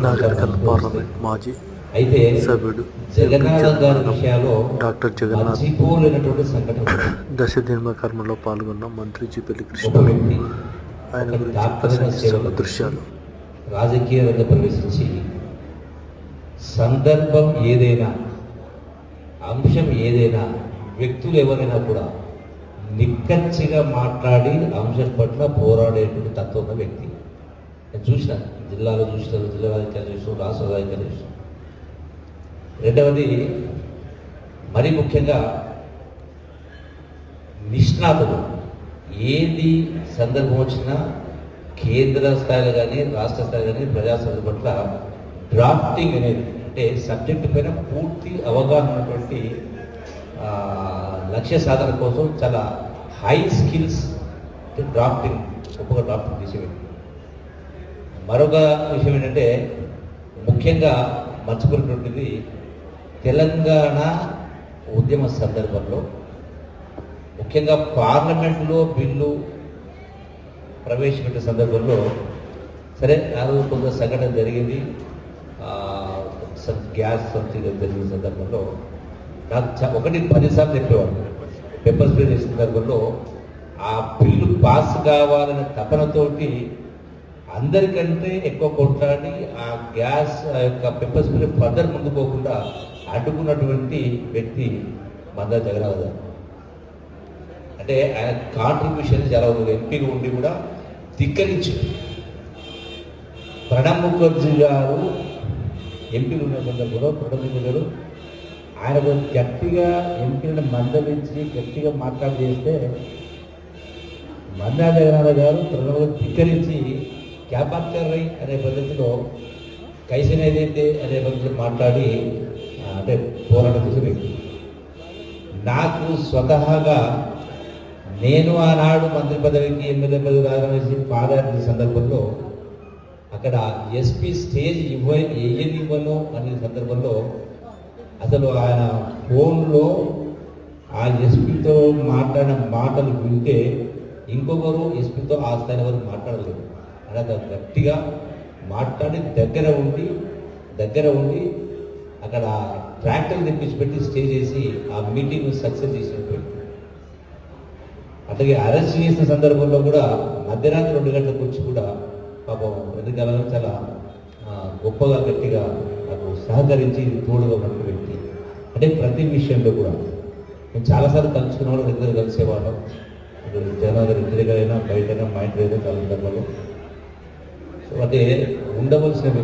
నాగరికల్ parliament మాజీ అయితే సభ్యుడు డాక్టర్ జగన్నాథ్ దశ దిన కర్మలో పాల్గొన్న మంత్రి జీపల్లి కృష్ణ ఆయన గురించి ప్రసంగిస్తున్న దృశ్యాలు. రాజకీయ రంగ ప్రవేశించి సందర్భం ఏదైనా అంశం ఏదైనా వ్యక్తులు ఎవరైనా కూడా నిక్కచ్చిగా మాట్లాడి అంశం పట్ల పోరాడేటువంటి తత్వం వ్యక్తి. చూసిన జిల్లాలో చూసినాను జిల్లా రాజకీయాలు చూసిన రాష్ట్ర రాజకీయాలు చూసిన. రెండవది మరి ముఖ్యంగా నిష్ణాతులు. ఏది సందర్భం వచ్చినా కేంద్ర స్థాయిలో కానీ రాష్ట్ర స్థాయిలో కానీ ప్రజాస్వామ్యం పట్ల డ్రాఫ్టింగ్ అనేది అంటే సబ్జెక్టు పైన పూర్తి అవగాహన ఉన్నటువంటి లక్ష్య సాధన కోసం చాలా హై స్కిల్స్ డ్రాఫ్టింగ్ గొప్పగా డ్రాఫ్టింగ్ చేసే మరొక విషయం ఏంటంటే ముఖ్యంగా మర్చిపోయినటువంటిది తెలంగాణ ఉద్యమ సందర్భంలో ముఖ్యంగా పార్లమెంట్లో బిల్లు ప్రవేశపెట్టిన సందర్భంలో సరే నాకు కొంత సంఘటన జరిగింది. గ్యాస్ సబ్సిడీ జరిగిన సందర్భంలో నాకు చ- ఒకటి పదిసార్లు చెప్పేవాడు పెప్పర్ స్ప్రే చేసిన సందర్భంలో ఆ బిల్లు పాస్ కావాలనే తపనతోటి అందరికంటే ఎక్కువ కొట్లాడి ఆ గ్యాస్ ఆ యొక్క పెప్పర్ స్ప్రే ఫర్దర్ ముందు పోకుండా అడ్డుకున్నటువంటి వ్యక్తి మందా జగన్నాథ్ గారు. అంటే ఆయన కాంట్రిబ్యూషన్ చాలా ఉంది ఎంపీగా ఉండి కూడా ధిక్కరించి ప్రణబ్ ముఖర్జీ గారు ఎంపీలు ఉన్న సందర్భంలో ప్రణబ్ ముఖర్జీ గారు ఆయన గట్టిగా ఎంపీలను మందలించి గట్టిగా మాట్లాడి చేస్తే మందా జగన్నాథ్ గారు ప్రణబ్ ధిక్కరించి క్యాపాక్టర్ రై అనే పద్ధతిలో కైసన్ ఏదైతే అనే పద్ధతిలో మాట్లాడి అంటే పోరాటం చేసే వ్యక్తి నాకు స్వతహాగా నేను ఆనాడు మంత్రి పదవికి ఎమ్మెల్యే పదవి రాజనేసి పాదయాత్ర సందర్భంలో అక్కడ ఎస్పీ స్టేజ్ ఇవ్వ ఇవ్వను అనే సందర్భంలో అసలు ఆయన ఫోన్లో ఆ ఎస్పీతో మాట్లాడిన మాటలు వింటే ఇంకొకరు ఎస్పీతో ఆ స్థాయి వరకు మాట్లాడలేదు. అలాగ గట్టిగా మాట్లాడి దగ్గర ఉండి దగ్గర ఉండి అక్కడ ట్రాక్టర్ తెప్పించి పెట్టి స్టే చేసి ఆ మీటింగ్ సక్సెస్ చేసినటువంటి అట్లాగే అరెస్ట్ చేసిన సందర్భంలో కూడా మధ్యరాత్రి రెండు గంటలకు వచ్చి కూడా పాపం ఎదుగుదల చాలా గొప్పగా గట్టిగా నాకు సహకరించి తోడుగా ఉన్న వ్యక్తి. అంటే ప్రతి విషయంలో కూడా నేను చాలాసార్లు కలుసుకున్నవాడు ఇద్దరు కలిసేవాళ్ళం. ఇప్పుడు జగన్ ఇంటి దగ్గరైనా బయటైనా మా ఇంటి దగ్గర చాలా సందర్భాలు సో అంటే ఉండవలసిన వ్యక్తి